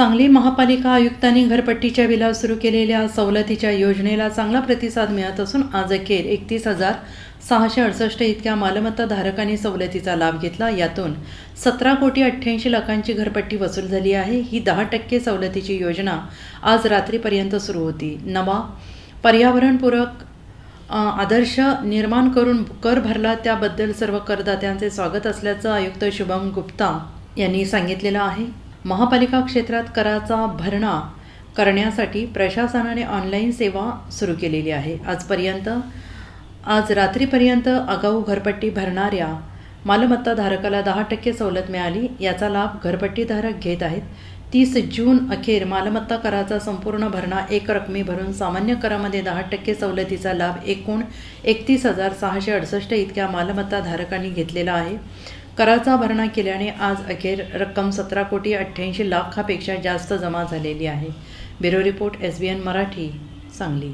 सांगली महापालिका आयुक्तांनी घरपट्टीच्या बिलावर सुरू केलेल्या सवलतीच्या योजनेला चांगला प्रतिसाद मिळत असून आज अखेर एकतीस हजार सहाशे अडुसष्ट इतक्या मालमत्ता धारकांनी सवलतीचा लाभ घेतला. यातून सतरा कोटी अठ्ठ्याऐंशी लाखांची घरपट्टी वसूल झाली आहे. ही दहा टक्के सवलतीची योजना आज रात्रीपर्यंत सुरू होती. नवा पर्यावरणपूरक आदर्श निर्माण करून कर भरला त्याबद्दल सर्व करदात्यांचे स्वागत असल्याचं आयुक्त शुभम गुप्ता यांनी सांगितलेलं आहे. महापालिका क्षेत्रात कराचा भरणा करण्यासाठी प्रशासनाने ऑनलाईन सेवा सुरू केलेली आहे. आजपर्यंत आज रात्रीपर्यंत आगाऊ घरपट्टी भरणाऱ्या मालमत्ता धारकाला दहा टक्के सवलत मिळाली. याचा लाभ घरपट्टीधारक घेत आहेत. तीस जून अखेर मालमत्ता कराचा संपूर्ण भरणा एक रकमी भरून सामान्य करामध्ये दहा टक्के सवलतीचा लाभ एकूण एकतीस हजार सहाशे अडसष्ट इतक्या मालमत्ता धारकांनी घेतलेला आहे. कराचा भरणा केल्याने आज अखेर रक्कम सतरा कोटी अठ्ठ्याऐंशी लाखापेक्षा जास्त जमा झालेली आहे. Bureau report S B N Marathi Sangli.